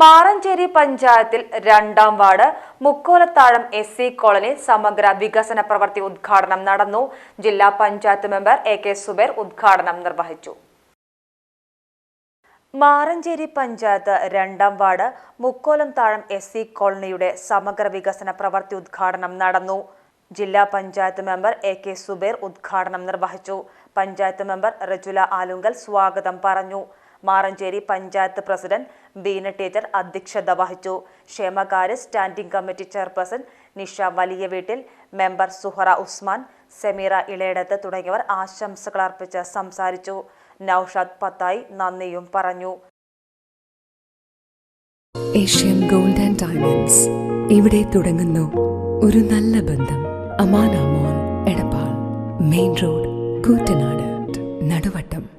മാറഞ്ചേരി പഞ്ചായത്തിൽ രണ്ടാം ward Mukkolathazham S C colony സമഗ്ര വികസന പ്രവൃത്തി ഉദ്ഘാടനം നടന്നു. ജില്ലാ panchayat member A K Subair ഉദ്ഘാടനം നിർവഹിച്ചു. മാറഞ്ചേരി പഞ്ചായത്ത് രണ്ടാം ward Mukkolam Thazham S C കോളനിയുടെ സമഗ്ര വികസന പ്രവൃത്തി ഉദ്ഘാടനം നടന്നു. ജില്ലാ panchayat member A K Zubair ഉദ്ഘാടനം നിർവഹിച്ചു. പഞ്ചായത്ത് മെമ്പർ റജുല ആലുങ്കൽ സ്വാഗതം പറഞ്ഞു. മാറഞ്ചേരി പഞ്ചായത്ത് പ്രസിഡന്റ് ബീന ടീച്ചർ അധ്യക്ഷത വഹിച്ചു. ക്ഷേമകാര്യ സ്റ്റാൻഡിംഗ് കമ്മിറ്റി ചെയർപേഴ്സൺ നിഷ വലിയ വീട്ടിൽ മെമ്പർ സുഹറ ഉസ്മാൻ സെമീറ ഇളയടത്ത് തുടങ്ങിയവർ ആശംസകൾ അർപ്പിച്ച് സംസാരിച്ചു. നൌഷാദ് പത്തായി നന്ദിയും പറഞ്ഞു. ഏഷ്യൻ ഗോൾഡ് ആൻഡ് ഡയമണ്ട്സ് ഇവിടെ തുടങ്ങുന്നു. ഒരു നല്ല ബന്ധം. Amanamol Edappal. Main road Koottanad. Naduvattom.